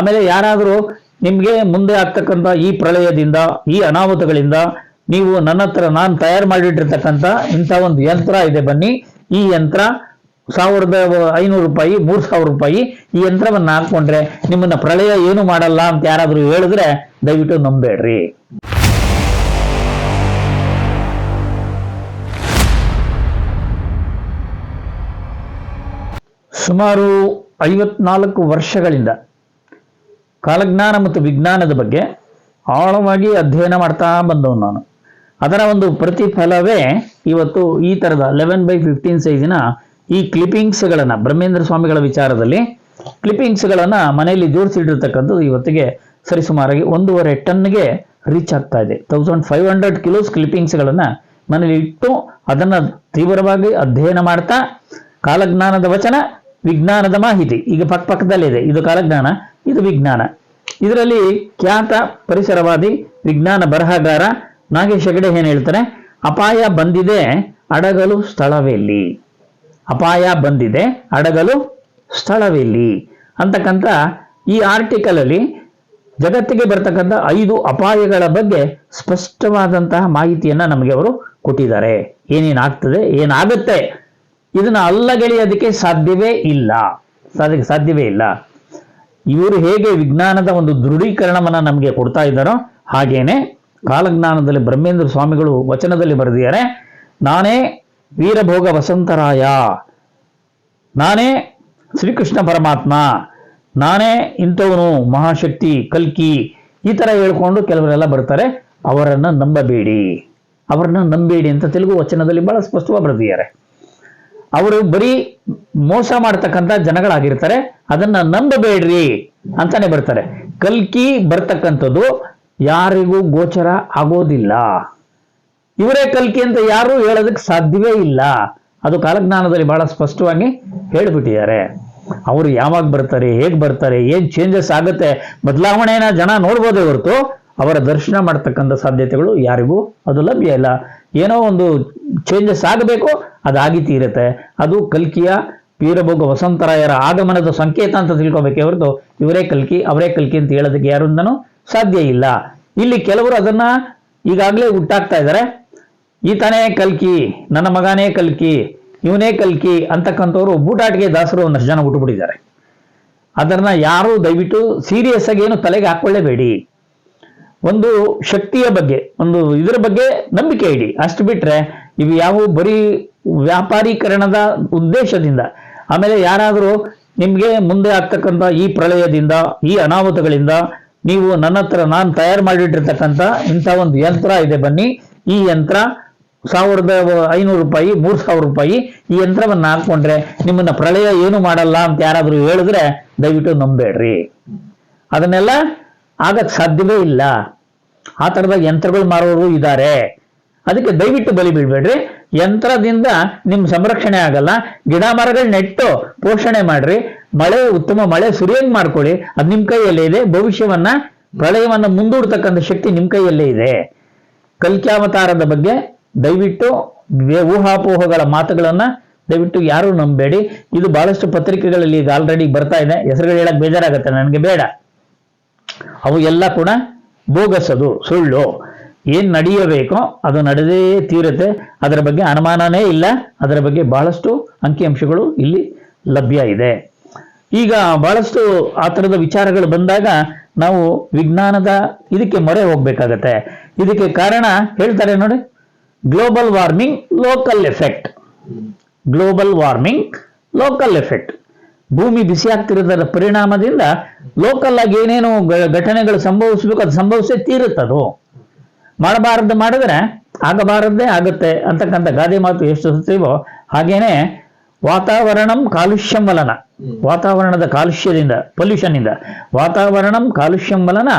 ಆಮೇಲೆ ಯಾರಾದರೂ ನಿಮಗೆ ಮುಂದೆ ಆಗ್ತಕ್ಕಂಥ ಈ ಪ್ರಳಯದಿಂದ, ಈ ಅನಾಹುತಗಳಿಂದ ನೀವು ನನ್ನ ಹತ್ರ ನಾನು ತಯಾರು ಮಾಡಿಟ್ಟಿರ್ತಕ್ಕಂಥ ಇಂಥ ಒಂದು ಯಂತ್ರ ಇದೆ ಬನ್ನಿ. ಈ ಯಂತ್ರ ಸಾವಿರದ ಐನೂರು ರೂಪಾಯಿ, ಮೂರು ಸಾವಿರ ರೂಪಾಯಿ ಈ ಯಂತ್ರವನ್ನು ಹಾಕೊಂಡ್ರೆ ನಿಮ್ಮನ್ನ ಪ್ರಳಯ ಏನು ಮಾಡಲ್ಲ ಅಂತ ಯಾರಾದರೂ ಹೇಳಿದ್ರೆ ದಯವಿಟ್ಟು ನಂಬೇಡ್ರಿ. ಸುಮಾರು ಐವತ್ನಾಲ್ಕು ವರ್ಷಗಳಿಂದ ಕಾಲಜ್ಞಾನ ಮತ್ತು ವಿಜ್ಞಾನದ ಬಗ್ಗೆ ಆಳವಾಗಿ ಅಧ್ಯಯನ ಮಾಡ್ತಾ ಬಂದವನು ನಾನು. ಅದರ ಒಂದು ಪ್ರತಿಫಲವೇ ಇವತ್ತು ಈ ಥರದ ಲೆವೆನ್ ಬೈ ಫಿಫ್ಟೀನ್ ಸೈಜಿನ ಈ ಕ್ಲಿಪ್ಪಿಂಗ್ಸ್ಗಳನ್ನು ಬ್ರಹ್ಮೇಂದ್ರ ಸ್ವಾಮಿಗಳ ವಿಚಾರದಲ್ಲಿ ಕ್ಲಿಪ್ಪಿಂಗ್ಸ್ಗಳನ್ನು ಮನೆಯಲ್ಲಿ ಜೋಡಿಸಿಡಿರ್ತಕ್ಕಂಥದ್ದು ಇವತ್ತಿಗೆ ಸರಿಸುಮಾರಾಗಿ ಒಂದೂವರೆ ಟನ್ಗೆ ರೀಚ್ ಆಗ್ತಾ ಇದೆ. ತೌಸಂಡ್ ಫೈವ್ ಹಂಡ್ರೆಡ್ ಕಿಲೋಸ್ ಕ್ಲಿಪ್ಪಿಂಗ್ಸ್ಗಳನ್ನು ಮನೇಲಿ ಇಟ್ಟು ಅದನ್ನು ತೀವ್ರವಾಗಿ ಅಧ್ಯಯನ ಮಾಡ್ತಾ ಕಾಲಜ್ಞಾನದ ವಚನ, ವಿಜ್ಞಾನದ ಮಾಹಿತಿ. ಈಗ ಪಕ್ಕ ಪಕ್ಕದಲ್ಲಿದೆ. ಇದು ಕಾಲಜ್ಞಾನ. ಇದು ವಿಜ್ಞಾನ. ಇದರಲ್ಲಿ ಖ್ಯಾತ ಪರಿಸರವಾದಿ ವಿಜ್ಞಾನ ಬರಹಗಾರ ನಾಗೇಶ್ ಹೆಗಡೆ ಏನು ಹೇಳ್ತಾರೆ? ಅಪಾಯ ಬಂದಿದೆ, ಅಡಗಲು ಸ್ಥಳವೆಲ್ಲಿ. ಅಪಾಯ ಬಂದಿದೆ, ಅಡಗಲು ಸ್ಥಳವೆಲ್ಲಿ. ಅಂತಕ್ಕಂಥ ಈ ಆರ್ಟಿಕಲ್ ಅಲ್ಲಿ ಜಗತ್ತಿಗೆ ಬರ್ತಕ್ಕಂಥ ಐದು ಅಪಾಯಗಳ ಬಗ್ಗೆ ಸ್ಪಷ್ಟವಾದಂತಹ ಮಾಹಿತಿಯನ್ನ ನಮಗೆ ಅವರು ಕೊಟ್ಟಿದ್ದಾರೆ. ಏನೇನಾಗ್ತದೆ, ಏನಾಗುತ್ತೆ? ಇದನ್ನ ಅಲ್ಲಗೆಳೆಯೋದಕ್ಕೆ ಸಾಧ್ಯವೇ ಇಲ್ಲ. ಸಾಧ್ಯ, ಸಾಧ್ಯವೇ ಇಲ್ಲ. ಇವರು ಹೇಗೆ ವಿಜ್ಞಾನದ ಒಂದು ದೃಢೀಕರಣವನ್ನು ನಮಗೆ ಕೊಡ್ತಾ ಇದ್ದಾರೋ ಹಾಗೇನೆ ಕಾಲಜ್ಞಾನದಲ್ಲಿ ಬ್ರಹ್ಮೇಂದ್ರ ಸ್ವಾಮಿಗಳು ವಚನದಲ್ಲಿ ಬರೆದಿದ್ದಾರೆ, ನಾನೇ ವೀರಭೋಗ ವಸಂತರಾಯ, ನಾನೇ ಶ್ರೀಕೃಷ್ಣ ಪರಮಾತ್ಮ, ನಾನೇ ಇಂಥವನು ಮಹಾಶಕ್ತಿ, ಕಲ್ಕಿ, ಈ ಥರ ಹೇಳ್ಕೊಂಡು ಕೆಲವರೆಲ್ಲ ಬರ್ತಾರೆ, ಅವರನ್ನು ನಂಬಬೇಡಿ, ಅವರನ್ನು ನಂಬೇಡಿ ಅಂತ ತೆಲುಗು ವಚನದಲ್ಲಿ ಬಹಳ ಸ್ಪಷ್ಟವಾಗಿ ಬರೆದಿದ್ದಾರೆ. ಅವರು ಬರೀ ಮೋಸ ಮಾಡ್ತಕ್ಕಂಥ ಜನಗಳಾಗಿರ್ತಾರೆ, ಅದನ್ನ ನಂಬಬೇಡ್ರಿ ಅಂತಾನೆ ಬರ್ತಾರೆ. ಕಲ್ಕಿ ಬರ್ತಕ್ಕಂಥದ್ದು ಯಾರಿಗೂ ಗೋಚರ ಆಗೋದಿಲ್ಲ. ಇವರೇ ಕಲ್ಕಿ ಅಂತ ಯಾರು ಹೇಳೋದಕ್ಕೆ ಸಾಧ್ಯವೇ ಇಲ್ಲ. ಅದು ಕಾಲಜ್ಞಾನದಲ್ಲಿ ಬಹಳ ಸ್ಪಷ್ಟವಾಗಿ ಹೇಳ್ಬಿಟ್ಟಿದ್ದಾರೆ. ಅವರು ಯಾವಾಗ ಬರ್ತಾರೆ, ಹೇಗೆ ಬರ್ತಾರೆ, ಏನ್ ಚೇಂಜಸ್ ಆಗುತ್ತೆ, ಬದಲಾವಣೆನ ಜನ ನೋಡ್ಬೋದೇ ಹೊರತು ಅವರ ದರ್ಶನ ಮಾಡ್ತಕ್ಕಂಥ ಸಾಧ್ಯತೆಗಳು ಯಾರಿಗೂ ಅದು ಲಭ್ಯ ಇಲ್ಲ. ಏನೋ ಒಂದು ಚೇಂಜಸ್ ಆಗಬೇಕು ಅದಾಗಿ ತೀರುತ್ತೆ. ಅದು ಕಲ್ಕಿಯ ವೀರಭೋಗ ವಸಂತರಾಯರ ಆಗಮನದ ಸಂಕೇತ ಅಂತ ತಿಳ್ಕೊಬೇಕೆ ಹೊರತು ಇವರೇ ಕಲ್ಕಿ, ಅವರೇ ಕಲ್ಕಿ ಅಂತ ಹೇಳೋದಕ್ಕೆ ಯಾರಿಂದನೂ ಸಾಧ್ಯ ಇಲ್ಲ. ಇಲ್ಲಿ ಕೆಲವರು ಅದನ್ನ ಈಗಾಗಲೇ ಹುಟ್ಟಾಕ್ತಾ ಇದ್ದಾರೆ. ಈತನೇ ಕಲ್ಕಿ, ನನ್ನ ಮಗನೇ ಕಲ್ಕಿ, ಇವನೇ ಕಲ್ಕಿ ಅಂತಕ್ಕಂಥವ್ರು ಬೂಟಾಟಿಗೆ ದಾಸರು ಒಂದಷ್ಟು ಜನ ಹುಟ್ಟುಬಿಟ್ಟಿದ್ದಾರೆ ಅದನ್ನ ಯಾರು ದಯವಿಟ್ಟು ಸೀರಿಯಸ್ ಆಗಿ ಏನು ತಲೆಗೆ ಹಾಕೊಳ್ಳೇಬೇಡಿ ಒಂದು ಶಕ್ತಿಯ ಬಗ್ಗೆ, ಒಂದು ಇದರ ಬಗ್ಗೆ ನಂಬಿಕೆ ಇಡಿ. ಅಷ್ಟು ಬಿಟ್ರೆ ಇವು ಯಾವ ಬರೀ ವ್ಯಾಪಾರೀಕರಣದ ಉದ್ದೇಶದಿಂದ, ಆಮೇಲೆ ಯಾರಾದರೂ ನಿಮಗೆ ಮುಂದೆ ಆಗ್ತಕ್ಕಂಥ ಈ ಪ್ರಳಯದಿಂದ, ಈ ಅನಾಹುತಗಳಿಂದ ನೀವು ನನ್ನ ಹತ್ರ ನಾನು ತಯಾರು ಮಾಡಿಟ್ಟಿರ್ತಕ್ಕಂಥ ಇಂಥ ಒಂದು ಯಂತ್ರ ಇದೆ ಬನ್ನಿ. ಈ ಯಂತ್ರ ಸಾವಿರದ ಐನೂರು ರೂಪಾಯಿ, ಮೂರು ಸಾವಿರ ರೂಪಾಯಿ ಈ ಯಂತ್ರವನ್ನು ಹಾಕೊಂಡ್ರೆ ನಿಮ್ಮನ್ನ ಪ್ರಳಯ ಏನು ಮಾಡಲ್ಲ ಅಂತ ಯಾರಾದರೂ ಹೇಳಿದ್ರೆ ದಯವಿಟ್ಟು ನಂಬೇಡ್ರಿ. ಅದನ್ನೆಲ್ಲ ಆಗಕ್ಕೆ ಸಾಧ್ಯವೇ ಇಲ್ಲ. ಆ ಥರದ ಯಂತ್ರಗಳು ಮಾರೋರು ಇದ್ದಾರೆ. ಅದಕ್ಕೆ ದಯವಿಟ್ಟು ಬಲಿ ಬೀಳ್ಬೇಡ್ರಿ. ಯಂತ್ರದಿಂದ ನಿಮ್ ಸಂರಕ್ಷಣೆ ಆಗಲ್ಲ. ಗಿಡ ಮರಗಳು ನೆಟ್ಟು ಪೋಷಣೆ ಮಾಡ್ರಿ. ಮಳೆ, ಉತ್ತಮ ಮಳೆ ಸುರಿಯಂಗ್ ಮಾಡ್ಕೊಳ್ಳಿ. ಅದು ನಿಮ್ ಕೈಯಲ್ಲೇ ಇದೆ. ಭವಿಷ್ಯವನ್ನ ಪ್ರಳಯವನ್ನ ಮುಂದೂಡ್ತಕ್ಕಂಥ ಶಕ್ತಿ ನಿಮ್ ಕೈಯಲ್ಲೇ ಇದೆ. ಕಲ್ಕ್ಯಾವತಾರದ ಬಗ್ಗೆ ದಯವಿಟ್ಟು ಊಹಾಪೋಹಗಳ ಮಾತುಗಳನ್ನ ದಯವಿಟ್ಟು ಯಾರು ನಂಬೇಡಿ. ಇದು ಬಹಳಷ್ಟು ಪತ್ರಿಕೆಗಳಲ್ಲಿ ಈಗ ಆಲ್ರೆಡಿ ಬರ್ತಾ ಇದೆ. ಹೆಸರುಗಳು ಹೇಳಕ್ ಬೇಜಾರಾಗತ್ತೆ. ನನಗೆ ಬೇಡ. ಅವು ಎಲ್ಲ ಕೂಡ ಬೋಗಸದು, ಸುಳ್ಳು. ಏನ್ ನಡೆಯಬೇಕೋ ಅದು ನಡೆದೇ ತೀರುತ್ತೆ. ಅದರ ಬಗ್ಗೆ ಅನುಮಾನನೇ ಇಲ್ಲ. ಅದರ ಬಗ್ಗೆ ಬಹಳಷ್ಟು ಅಂಕಿಅಂಶಗಳು ಇಲ್ಲಿ ಲಭ್ಯ ಇದೆ. ಈಗ ಬಹಳಷ್ಟು ಆ ಥರದ ವಿಚಾರಗಳು ಬಂದಾಗ ನಾವು ವಿಜ್ಞಾನದ ಇದಕ್ಕೆ ಮೊರೆ ಹೋಗ್ಬೇಕಾಗತ್ತೆ. ಇದಕ್ಕೆ ಕಾರಣ ಹೇಳ್ತಾರೆ ನೋಡಿ. Global warming local effect global warming local effect ಭೂಮಿ ಬಿಸಿ ಆಗ್ತಿರೋದರ ಪರಿಣಾಮದಿಂದ ಲೋಕಲ್ ಆಗಿ ಏನೇನು ಗ- ಘಟನೆಗಳು ಸಂಭವಿಸ್ಬೇಕು ಅದು ಸಂಭವಿಸೇ ತೀರುತ್ತದು ಮಾಡಬಾರದು ಮಾಡಿದ್ರೆ ಆಗಬಾರದ್ದೇ ಆಗುತ್ತೆ ಅಂತಕ್ಕಂಥ ಗಾದೆ ಮಾತು ಎಷ್ಟು ಸತ್ಯವೋ ಹಾಗೇನೆ ವಾತಾವರಣಂ ಕಾಲುಷ್ಯಂ ವಲನ ವಾತಾವರಣದ ಕಾಲುಷ್ಯದಿಂದ పొల్యూషన్ ఇంద వాతావరణం కాలుష్యం వలన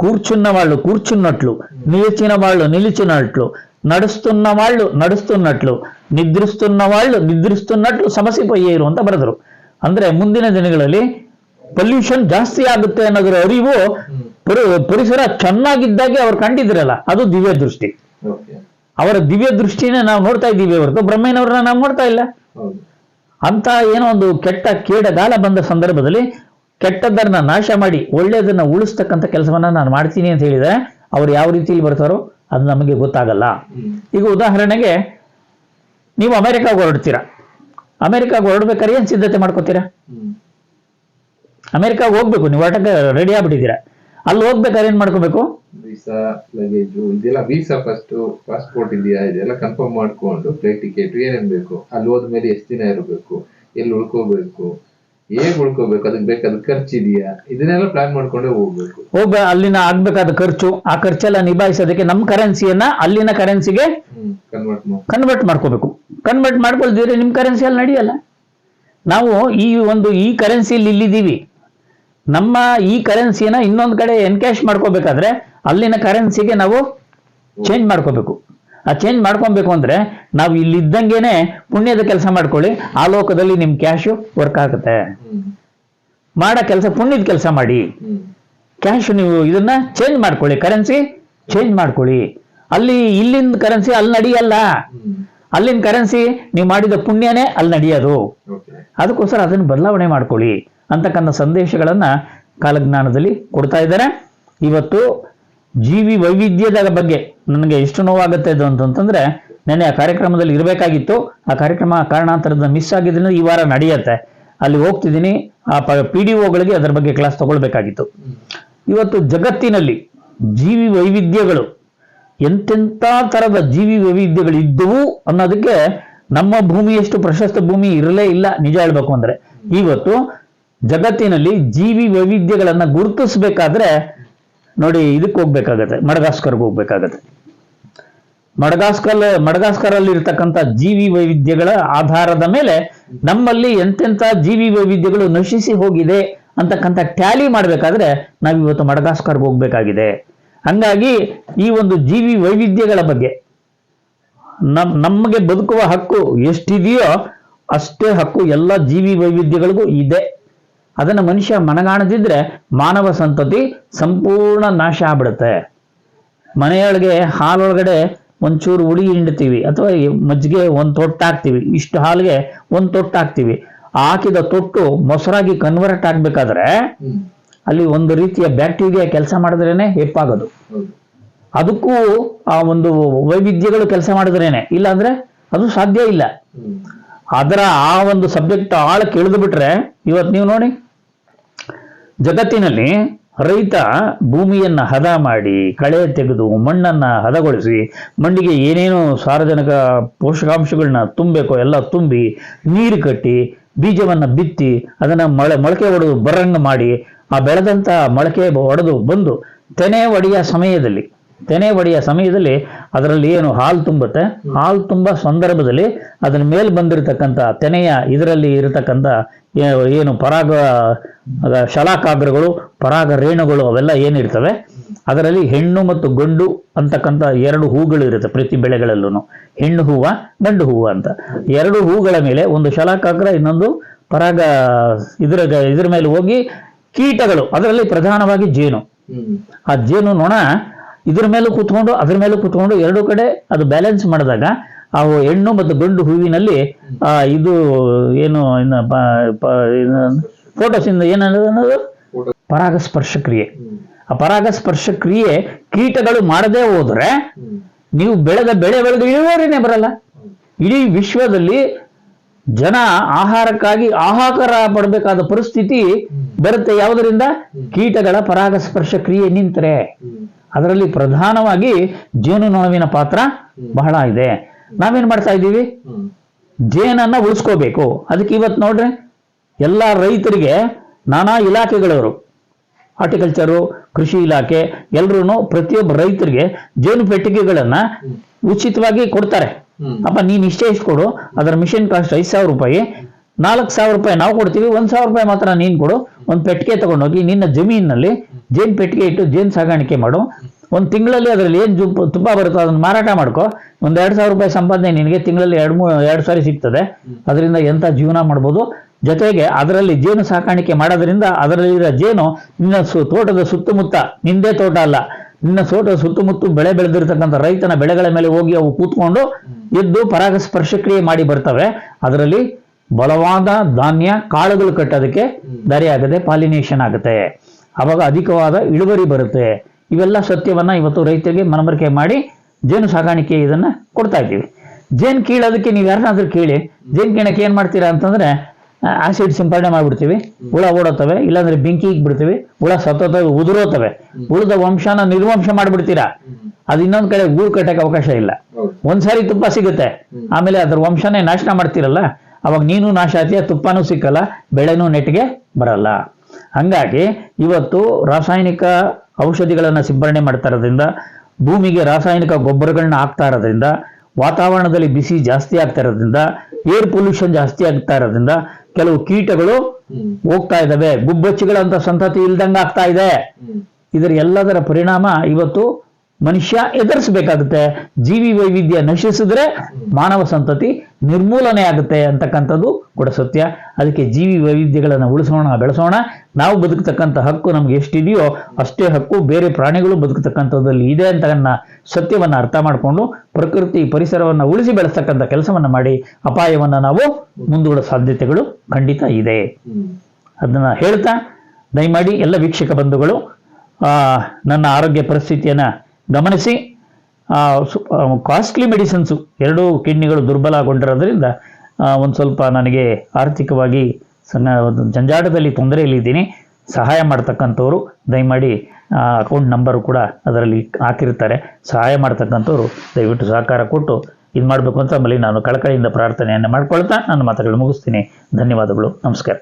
కూర్చున్న వాళ్ళు కూర్చున్నట్లు నిలిచిన వాళ్ళు నిలిచినట్లు నడుస్తున్న వాళ్ళు నడుస్తున్నట్లు నిద్రిస్తున్న వాళ్ళు నిద్రిస్తున్నట్లు ಸಮಸಿಪೋಯೇರು ಅಂತ ಬರೆದರು ಅಂದ್ರೆ ಮುಂದಿನ ದಿನಗಳಲ್ಲಿ ಪೊಲ್ಯೂಷನ್ ಜಾಸ್ತಿ ಆಗುತ್ತೆ ಅನ್ನೋದ್ರ ಅರಿವು ಪರಿ- ಪರಿಸರ ಚೆನ್ನಾಗಿದ್ದಾಗೆ ಅವ್ರು ಕಂಡಿದ್ರಲ್ಲ ಅದು ದಿವ್ಯ ದೃಷ್ಟಿ. ಅವರ ದಿವ್ಯ ದೃಷ್ಟಿನೇ ನಾವು ನೋಡ್ತಾ ಇದ್ದೀವಿ ಹೊರತು ಬ್ರಹ್ಮಯ್ಯನವ್ರನ್ನ ನಾವು ನೋಡ್ತಾ ಇಲ್ಲ. ಅಂತ ಏನೋ ಒಂದು ಕೆಟ್ಟ ಕೇಡಗಾಲ ಬಂದ ಸಂದರ್ಭದಲ್ಲಿ ಕೆಟ್ಟದ್ದನ್ನ ನಾಶ ಮಾಡಿ ಒಳ್ಳೆಯದನ್ನ ಉಳಿಸ್ತಕ್ಕಂಥ ಕೆಲಸವನ್ನ ನಾನು ಮಾಡ್ತೀನಿ ಅಂತ ಹೇಳಿದ್ರೆ ಅವ್ರು ಯಾವ ರೀತಿಯಲ್ಲಿ ಬರ್ತಾರೋ ಅದು ನಮಗೆ ಗೊತ್ತಾಗಲ್ಲ. ಈಗ ಉದಾಹರಣೆಗೆ ನೀವು ಅಮೆರಿಕಾಗೆ ಹೊರಡ್ತೀರಾ. ಅಮೆರಿಕಾಗೆ ಹೊರಡ್ಬೇಕಾರೆ ಏನ್ ಸಿದ್ಧತೆ ಮಾಡ್ಕೋತೀರಾ? ಹ್ಮ್. ಅಮೆರಿಕಾಗೆ ಹೋಗ್ಬೇಕು ನೀವು ಹೊರಟಕ್ಕೆ ರೆಡಿ ಆಗ್ಬಿಟ್ಟಿದ್ದೀರಾ. ಅಲ್ಲಿ ಹೋಗ್ಬೇಕಾದ್ರೆ ಏನ್ ಮಾಡ್ಕೋಬೇಕು? ವೀಸಾ ಲಗೇಜು ಇದೆಲ್ಲ ವೀಸಾ ಫಸ್ಟ್ ಪಾಸ್ಪೋರ್ಟ್ ಇದೆಯಾ? ಇದೆಲ್ಲ ಕನ್ಫರ್ಮ್ ಮಾಡ್ಕೊಂಡು ಫ್ಲೈಟ್ ಟಿಕೆಟ್ ಏನೇನ್ ಬೇಕು? ಅಲ್ಲಿ ಹೋದ್ಮೇಲೆ ಎಷ್ಟು ದಿನ ಇರಬೇಕು? ಎಲ್ಲಿ ಉಳ್ಕೋಬೇಕು? ಹೇಗ್ ಉಳ್ಕೋಬೇಕು? ಅದಕ್ಕೆ ಬೇಕಾದ ಖರ್ಚು ಇದೆಯಾ? ಇದನ್ನೆಲ್ಲ ಪ್ಲಾನ್ ಮಾಡ್ಕೊಂಡೇ ಹೋಗ್ಬೇಕು. ಹೋಗ ಅಲ್ಲಿನ ಆಗ್ಬೇಕಾದ ಖರ್ಚು. ಆ ಖರ್ಚೆಲ್ಲ ನಿಭಾಯಿಸೋದಕ್ಕೆ ನಮ್ಮ ಕರೆನ್ಸಿಯನ್ನ ಅಲ್ಲಿನ ಕರೆನ್ಸಿಗೆ ಕನ್ವರ್ಟ್ ಕನ್ವರ್ಟ್ ಮಾಡ್ಕೋಬೇಕು. ಕನ್ವರ್ಟ್ ಮಾಡ್ಕೊಳ್ದಿದ್ರೆ ನಿಮ್ಮ ಕರೆನ್ಸಿಯಲ್ಲಿ ನಡೆಯಲ್ಲ. ನಾವು ಈ ಒಂದು ಈ ಕರೆನ್ಸಿಯಲ್ಲಿ ಇಲ್ಲಿದ್ದೀವಿ. ನಮ್ಮ ಈ ಕರೆನ್ಸಿಯನ್ನ ಇನ್ನೊಂದು ಕಡೆ ಎನ್ಕ್ಯಾಶ್ ಮಾಡ್ಕೋಬೇಕಾದ್ರೆ ಅಲ್ಲಿನ ಕರೆನ್ಸಿಗೆ ನಾವು ಚೇಂಜ್ ಮಾಡ್ಕೋಬೇಕು. ಆ ಚೇಂಜ್ ಮಾಡ್ಕೊಬೇಕು ಅಂದ್ರೆ ನಾವು ಇಲ್ಲಿದ್ದಂಗೆನೆ ಪುಣ್ಯದ ಕೆಲಸ ಮಾಡ್ಕೊಳ್ಳಿ. ಆ ಲೋಕದಲ್ಲಿ ನಿಮ್ಮ ಕ್ಯಾಶು ವರ್ಕ್ ಆಗುತ್ತೆ. ಮಾಡಾ ಕೆಲಸ ಪುಣ್ಯದ ಕೆಲಸ ಮಾಡಿ. ಕ್ಯಾಶ್ ನೀವು ಇದನ್ನ ಚೇಂಜ್ ಮಾಡ್ಕೊಳ್ಳಿ. ಕರೆನ್ಸಿ ಚೇಂಜ್ ಮಾಡ್ಕೊಳ್ಳಿ. ಅಲ್ಲಿ ಇಲ್ಲಿಂದ ಕರೆನ್ಸಿ ಅಲ್ಲಿ ನಡೆಯಲ್ಲ. ಅಲ್ಲಿನ ಕರೆನ್ಸಿ ನೀವು ಮಾಡಿದ ಪುಣ್ಯನೇ ಅಲ್ಲಿ ನಡೆಯೋದು. ಅದಕ್ಕೋಸ್ಕರ ಅದನ್ನು ಬದಲಾವಣೆ ಮಾಡ್ಕೊಳ್ಳಿ ಅಂತಕ್ಕಂಥ ಸಂದೇಶಗಳನ್ನ ಕಾಲಜ್ಞಾನದಲ್ಲಿ ಕೊಡ್ತಾ ಇದ್ದಾರೆ. ಇವತ್ತು ಜೀವಿ ವೈವಿಧ್ಯದ ಬಗ್ಗೆ ನನಗೆ ಎಷ್ಟು ನೋವಾಗುತ್ತೆ ಅದು ಅಂತಂತಂದ್ರೆ ನೆನೆ ಆ ಕಾರ್ಯಕ್ರಮದಲ್ಲಿ ಇರಬೇಕಾಗಿತ್ತು. ಆ ಕಾರ್ಯಕ್ರಮ ಕಾರಣಾಂತರದ ಮಿಸ್ ಆಗಿದ್ರೆ ಈ ವಾರ ನಡೆಯುತ್ತೆ. ಅಲ್ಲಿ ಹೋಗ್ತಿದ್ದೀನಿ. ಆ ಪಿ ಡಿ ಒಗಳಿಗೆ ಅದರ ಬಗ್ಗೆ ಕ್ಲಾಸ್ ತಗೊಳ್ಬೇಕಾಗಿತ್ತು. ಇವತ್ತು ಜಗತ್ತಿನಲ್ಲಿ ಜೀವಿ ವೈವಿಧ್ಯಗಳು ಎಂತೆಂಥ ತರದ ಜೀವಿ ವೈವಿಧ್ಯಗಳು ಇದ್ದವು ಅನ್ನೋದಕ್ಕೆ ನಮ್ಮ ಭೂಮಿಯಷ್ಟು ಪ್ರಶಸ್ತ ಭೂಮಿ ಇರಲೇ ಇಲ್ಲ. ನಿಜ ಹೇಳ್ಬೇಕು ಅಂದ್ರೆ. ಇವತ್ತು ಜಗತ್ತಿನಲ್ಲಿ ಜೀವಿ ವೈವಿಧ್ಯಗಳನ್ನ ಗುರುತಿಸ್ಬೇಕಾದ್ರೆ ನೋಡಿ, ಇದಕ್ಕೆ ಹೋಗ್ಬೇಕಾಗತ್ತೆ. ಮಡಗಾಸ್ಕರ್ಗೆ ಹೋಗ್ಬೇಕಾಗತ್ತೆ. ಮಡಗಾಸ್ಕರ್ ಮಡಗಾಸ್ಕರ್ ಅಲ್ಲಿ ಇರ್ತಕ್ಕಂಥ ಜೀವಿ ವೈವಿಧ್ಯಗಳ ಆಧಾರದ ಮೇಲೆ ನಮ್ಮಲ್ಲಿ ಎಂತೆಂಥ ಜೀವಿ ವೈವಿಧ್ಯಗಳು ನಶಿಸಿ ಹೋಗಿದೆ ಅಂತಕ್ಕಂಥ ಟ್ಯಾಲಿ ಮಾಡಬೇಕಾದ್ರೆ ನಾವು ಇವತ್ತು ಮಡಗಾಸ್ಕರ್ಗೆ ಹೋಗ್ಬೇಕಾಗಿದೆ. ಹಂಗಾಗಿ ಈ ಒಂದು ಜೀವಿ ವೈವಿಧ್ಯಗಳ ಬಗ್ಗೆ, ನಮ್, ನಮಗೆ ಬದುಕುವ ಹಕ್ಕು ಎಷ್ಟಿದೆಯೋ ಅಷ್ಟೇ ಹಕ್ಕು ಎಲ್ಲ ಜೀವಿ ವೈವಿಧ್ಯಗಳಿಗೂ ಇದೆ. ಅದನ್ನು ಮನುಷ್ಯ ಮನಗಾಣದಿದ್ರೆ ಮಾನವ ಸಂತತಿ ಸಂಪೂರ್ಣ ನಾಶ ಆಗ್ಬಿಡುತ್ತೆ. ಮನೆಯೊಳಗೆ ಹಾಲೊಳಗಡೆ ಒಂಚೂರು ಹುಳಿ ಹಿಂಡ್ತೀವಿ ಅಥವಾ ಮಜ್ಜಿಗೆ ಒಂದು ತೊಟ್ಟು ಹಾಕ್ತೀವಿ. ಇಷ್ಟು ಹಾಲಿಗೆ ಒಂದು ತೊಟ್ಟು ಹಾಕ್ತೀವಿ. ಹಾಕಿದ ತೊಟ್ಟು ಮೊಸರಾಗಿ ಕನ್ವರ್ಟ್ ಆಗ್ಬೇಕಾದ್ರೆ ಅಲ್ಲಿ ಒಂದು ರೀತಿಯ ಬ್ಯಾಕ್ಟೀರಿಯಾ ಕೆಲಸ ಮಾಡಿದ್ರೇನೆ ಹೆಪ್ಪಾಗೋದು. ಅದಕ್ಕೂ ಆ ಒಂದು ವೈವಿಧ್ಯಗಳು ಕೆಲಸ ಮಾಡಿದ್ರೇನೆ. ಇಲ್ಲಾಂದ್ರೆ ಅದು ಸಾಧ್ಯ ಇಲ್ಲ. ಅದರ ಆ ಒಂದು ಸಬ್ಜೆಕ್ಟ್ ಆಳಕ್ಕೆ ಇಳಿದು ಬಿಟ್ರೆ ಇವತ್ತು ನೀವು ನೋಡಿ ಜಗತ್ತಿನಲ್ಲಿ ರೈತ ಭೂಮಿಯನ್ನು ಹದ ಮಾಡಿ, ಕಳೆ ತೆಗೆದು, ಮಣ್ಣನ್ನು ಹದಗೊಳಿಸಿ, ಮಣ್ಣಿಗೆ ಏನೇನು ಸಾರಜನಕ ಪೋಷಕಾಂಶಗಳನ್ನ ತುಂಬಬೇಕೋ, ಎಲ್ಲ ತುಂಬಿ ನೀರು ಕಟ್ಟಿ, ಬೀಜವನ್ನು ಬಿತ್ತಿ, ಅದನ್ನು ಮಳೆ, ಮೊಳಕೆ ಒಡೆದು ಬರಂಗ ಮಾಡಿ, ಆ ಬೆಳೆದಂಥ ಮೊಳಕೆ ಒಡೆದು ಬಂದು, ತೆನೆ ಒಡೆಯ ಸಮಯದಲ್ಲಿ, ತೆನೆ ಒಡೆಯ ಸಮಯದಲ್ಲಿ ಅದರಲ್ಲಿ ಏನು ಹಾಲು ತುಂಬುತ್ತೆ? ಹಾಲು ತುಂಬ ಸಂದರ್ಭದಲ್ಲಿ ಅದರ ಮೇಲೆ ಬಂದಿರತಕ್ಕಂಥ ತೆನೆಯ ಇದರಲ್ಲಿ ಇರತಕ್ಕಂಥ ಏನು ಪರಾಗ ಶಲಾಕಾಗ್ರಗಳು ಪರಾಗ ರೇಣುಗಳು ಅವೆಲ್ಲ ಏನಿರ್ತವೆ? ಅದರಲ್ಲಿ ಹೆಣ್ಣು ಮತ್ತು ಗಂಡು ಅಂತಕ್ಕಂಥ ಎರಡು ಹೂಗಳು ಇರುತ್ತೆ ಪ್ರತಿ ಬೆಳೆಗಳಲ್ಲೂ ಹೆಣ್ಣು ಹೂವ ಗಂಡು ಹೂವ ಅಂತ. ಎರಡು ಹೂಗಳ ಮೇಲೆ ಒಂದು ಶಲಾಕಾಗ್ರ ಇನ್ನೊಂದು ಪರಾಗ ಇದರ ಇದ್ರ ಮೇಲೆ ಹೋಗಿ ಕೀಟಗಳು. ಅದರಲ್ಲಿ ಪ್ರಧಾನವಾಗಿ ಜೇನು. ಆ ಜೇನು ನೊಣ ಇದ್ರ ಮೇಲೂ ಕೂತ್ಕೊಂಡು ಅದ್ರ ಮೇಲೂ ಕೂತ್ಕೊಂಡು ಎರಡು ಕಡೆ ಅದು ಬ್ಯಾಲೆನ್ಸ್ ಮಾಡಿದಾಗ ಆ ಹೆಣ್ಣು ಮತ್ತು ಗಂಡು ಹೂವಿನಲ್ಲಿ ಆ ಇದು ಏನು ಫೋಟೋಸ್ ಇಂದ ಏನನ್ನೋದು ಪರಾಗಸ್ಪರ್ಶ ಕ್ರಿಯೆ. ಆ ಪರಾಗಸ್ಪರ್ಶ ಕ್ರಿಯೆ ಕೀಟಗಳು ಮಾಡದೇ ಹೋದ್ರೆ ನೀವು ಬೆಳೆದ ಬೆಳೆ ಬೆಳೆದು ಇಳುವರಿನೇ ಬರಲ್ಲ. ಇಡೀ ವಿಶ್ವದಲ್ಲಿ ಜನ ಆಹಾರಕ್ಕಾಗಿ ಆಹಾಕಾರ ಪಡಬೇಕಾದ ಪರಿಸ್ಥಿತಿ ಬರುತ್ತೆ ಯಾವುದರಿಂದ? ಕೀಟಗಳ ಪರಾಗಸ್ಪರ್ಶ ಕ್ರಿಯೆ ನಿಂತರೆ. ಅದರಲ್ಲಿ ಪ್ರಧಾನವಾಗಿ ಜೇನುನೊಣವಿನ ಪಾತ್ರ ಬಹಳ ಇದೆ. ನಾವೇನ್ ಮಾಡ್ತಾ ಇದ್ದೀವಿ? ಜೇನನ್ನ ಉಳಿಸ್ಕೋಬೇಕು. ಅದಕ್ಕೆ ಇವತ್ತು ನೋಡ್ರಿ ಎಲ್ಲ ರೈತರಿಗೆ ನಾನಾ ಇಲಾಖೆಗಳವರು ಹಾರ್ಟಿಕಲ್ಚರು ಕೃಷಿ ಇಲಾಖೆ ಎಲ್ರೂ ಪ್ರತಿಯೊಬ್ಬ ರೈತರಿಗೆ ಜೇನು ಪೆಟ್ಟಿಗೆಗಳನ್ನ ಉಚಿತವಾಗಿ ಕೊಡ್ತಾರೆ. ಅಪ್ಪ ನೀನ್ ಇಷ್ಟೇ ಇಷ್ಟು ಕೊಡು ಅದರ ಮಿಷನ್ ಕಾಸ್ಟ್ ಐದು ಸಾವಿರ ರೂಪಾಯಿ ನಾಲ್ಕು ಸಾವಿರ ರೂಪಾಯಿ ನಾವು ಕೊಡ್ತೀವಿ, ಒಂದ್ ಸಾವಿರ ರೂಪಾಯಿ ಮಾತ್ರ ನೀನು ಕೊಡು. ಒಂದು ಪೆಟ್ಟಿಗೆ ತಗೊಂಡೋಗಿ ನಿನ್ನ ಜಮೀನಿನಲ್ಲಿ ಜೇನು ಪೆಟ್ಟಿಗೆ ಇಟ್ಟು ಜೇನು ಸಾಗಾಣಿಕೆ ಮಾಡು. ಒಂದು ತಿಂಗಳಲ್ಲಿ ಅದರಲ್ಲಿ ಏನು ಜುಪ್ ತುಪ್ಪ ಬರುತ್ತೋ ಅದನ್ನ ಮಾರಾಟ ಮಾಡ್ಕೋ. ಒಂದು ಎರಡು ಸಾವಿರ ರೂಪಾಯಿ ಸಂಪಾದನೆ ನಿನಗೆ ತಿಂಗಳಲ್ಲಿ ಎರಡು ಮೂರು ಎರಡು ಸಾರಿ ಸಿಗ್ತದೆ. ಅದರಿಂದ ಎಂಥ ಜೀವನ ಮಾಡ್ಬೋದು? ಜೊತೆಗೆ ಅದರಲ್ಲಿ ಜೇನು ಸಾಕಾಣಿಕೆ ಮಾಡೋದ್ರಿಂದ ಅದರಲ್ಲಿರೋ ಜೇನು ನಿನ್ನ ಸು, ತೋಟದ ಸುತ್ತಮುತ್ತ, ನಿಂದೇ ತೋಟ ಅಲ್ಲ, ನಿನ್ನ ತೋಟದ ಸುತ್ತಮುತ್ತ ಬೆಳೆ ಬೆಳೆದಿರ್ತಕ್ಕಂಥ ರೈತನ ಬೆಳೆಗಳ ಮೇಲೆ ಹೋಗಿ ಅವು ಕೂತ್ಕೊಂಡು ಎದ್ದು ಪರಾಗಸ್ಪರ್ಶ ಕ್ರಿಯೆ ಮಾಡಿ ಬರ್ತವೆ. ಅದರಲ್ಲಿ ಬಲವಾದ ಧಾನ್ಯ ಕಾಳುಗಳು ಕಟ್ಟೋದಕ್ಕೆ ಆಗದೆ ಪಾಲಿನೇಷನ್ ಆಗುತ್ತೆ. ಅವಾಗ ಅಧಿಕವಾದ ಇಳುವರಿ ಬರುತ್ತೆ. ಇವೆಲ್ಲ ಸತ್ಯವನ್ನ ಇವತ್ತು ರೈತರಿಗೆ ಮನವರಿಕೆ ಮಾಡಿ ಜೇನು ಸಾಕಾಣಿಕೆ ಇದನ್ನ ಕೊಡ್ತಾ ಇದ್ದೀವಿ. ಜೇನು ಕೀಳೋದಕ್ಕೆ ನೀವು ಯಾರನ್ನಾದ್ರೂ ಕೇಳಿ ಜೇನು ಕೀಳಕ್ಕೆ ಏನ್ ಮಾಡ್ತೀರಾ ಅಂತಂದ್ರೆ ಆಸಿಡ್ ಸಿಂಪಡಣೆ ಮಾಡ್ಬಿಡ್ತೀವಿ. ಹುಳ ಓಡೋತವೆ ಇಲ್ಲಾಂದ್ರೆ ಬೆಂಕಿ ಬಿಡ್ತೀವಿ ಹುಳ ಸತ್ತೋತವೆ ಉದುರೋತವೆ. ಉಳಿದ ವಂಶನ ನಿರ್ವಂಶ ಮಾಡ್ಬಿಡ್ತೀರಾ? ಅದು ಇನ್ನೊಂದ್ ಕಡೆ ಗೂಡು ಕಟ್ಟಕ್ಕೆ ಅವಕಾಶ ಇಲ್ಲ. ಒಂದ್ಸಾರಿ ತುಪ್ಪ ಸಿಗುತ್ತೆ. ಆಮೇಲೆ ಅದ್ರ ವಂಶನೇ ನಾಶನ ಮಾಡ್ತಿರಲ್ಲ? ಅವಾಗ ನೀನು ನಾಶ ಆತೀಯ ತುಪ್ಪನೂ ಸಿಕ್ಕಲ್ಲ ಬೆಳೆನೂ ನೆಟ್ಟಿಗೆ ಬರಲ್ಲ. ಹಂಗಾಗಿ ಇವತ್ತು ರಾಸಾಯನಿಕ ಔಷಧಿಗಳನ್ನ ಸಿಂಪರಣೆ ಮಾಡ್ತಾ ಇರೋದ್ರಿಂದ ಭೂಮಿಗೆ ರಾಸಾಯನಿಕ ಗೊಬ್ಬರಗಳನ್ನ ಹಾಕ್ತಾ ಇರೋದ್ರಿಂದ ವಾತಾವರಣದಲ್ಲಿ ಬಿಸಿ ಜಾಸ್ತಿ ಆಗ್ತಾ ಇರೋದ್ರಿಂದ ಏರ್ ಪೊಲ್ಯೂಷನ್ ಜಾಸ್ತಿ ಆಗ್ತಾ ಇರೋದ್ರಿಂದ ಕೆಲವು ಕೀಟಗಳು ಹೋಗ್ತಾ ಇದಾವೆ ಗುಬ್ಬಚ್ಚಿಗಳಂತ ಸಂತತಿ ಇಲ್ದಂಗ ಆಗ್ತಾ ಇದೆ. ಇದರ ಎಲ್ಲದರ ಪರಿಣಾಮ ಇವತ್ತು ಮನುಷ್ಯ ಎದುರಿಸಬೇಕಾಗುತ್ತೆ. ಜೀವಿ ವೈವಿಧ್ಯ ನಶಿಸಿದ್ರೆ ಮಾನವ ಸಂತತಿ ನಿರ್ಮೂಲನೆ ಆಗುತ್ತೆ ಅಂತಕ್ಕಂಥದ್ದು ಕೂಡ ಸತ್ಯ. ಅದಕ್ಕೆ ಜೀವಿ ವೈವಿಧ್ಯಗಳನ್ನು ಉಳಿಸೋಣ, ಬೆಳೆಸೋಣ. ನಾವು ಬದುಕತಕ್ಕಂಥ ಹಕ್ಕು ನಮ್ಗೆ ಎಷ್ಟಿದೆಯೋ ಅಷ್ಟೇ ಹಕ್ಕು ಬೇರೆ ಪ್ರಾಣಿಗಳು ಬದುಕತಕ್ಕಂಥದ್ದಲ್ಲಿ ಇದೆ ಅಂತ ಸತ್ಯವನ್ನ ಅರ್ಥ ಮಾಡಿಕೊಂಡು ಪ್ರಕೃತಿ ಪರಿಸರವನ್ನು ಉಳಿಸಿ ಬೆಳೆಸ್ತಕ್ಕಂಥ ಕೆಲಸವನ್ನು ಮಾಡಿ ಅಪಾಯವನ್ನ ನಾವು ಮುಂದೂಡೋ ಸಾಧ್ಯತೆಗಳು ಖಂಡಿತ ಇದೆ. ಅದನ್ನು ಹೇಳ್ತಾ, ದಯಮಾಡಿ ಎಲ್ಲ ವೀಕ್ಷಕ ಬಂಧುಗಳು ನನ್ನ ಆರೋಗ್ಯ ಪರಿಸ್ಥಿತಿಯನ್ನು ಗಮನಿಸಿ ಕಾಸ್ಟ್ಲಿ ಮೆಡಿಸಿನ್ಸು ಎರಡೂ ಕಿಡ್ನಿಗಳು ದುರ್ಬಲಗೊಂಡಿರೋದ್ರಿಂದ ಒಂದು ಸ್ವಲ್ಪ ನನಗೆ ಆರ್ಥಿಕವಾಗಿ ಸಣ್ಣ ಒಂದು ಜಂಜಾಟದಲ್ಲಿ ತೊಂದರೆಯಲ್ಲಿದ್ದೀನಿ. ಸಹಾಯ ಮಾಡ್ತಕ್ಕಂಥವ್ರು, ದಯಮಾಡಿ ಅಕೌಂಟ್ ನಂಬರು ಕೂಡ ಅದರಲ್ಲಿ ಹಾಕಿರ್ತಾರೆ. ಸಹಾಯ ಮಾಡ್ತಕ್ಕಂಥವ್ರು ದಯವಿಟ್ಟು ಸಹಕಾರ ಕೊಟ್ಟು ಇದು ಮಾಡಬೇಕು ಅಂತ ಮಲ್ಲಿ ನಾನು ಕಳಕಳಿಯಿಂದ ಪ್ರಾರ್ಥನೆಯನ್ನು ಮಾಡ್ಕೊಳ್ತಾ ನನ್ನ ಮಾತುಗಳು ಮುಗಿಸ್ತೀನಿ. ಧನ್ಯವಾದಗಳು. ನಮಸ್ಕಾರ.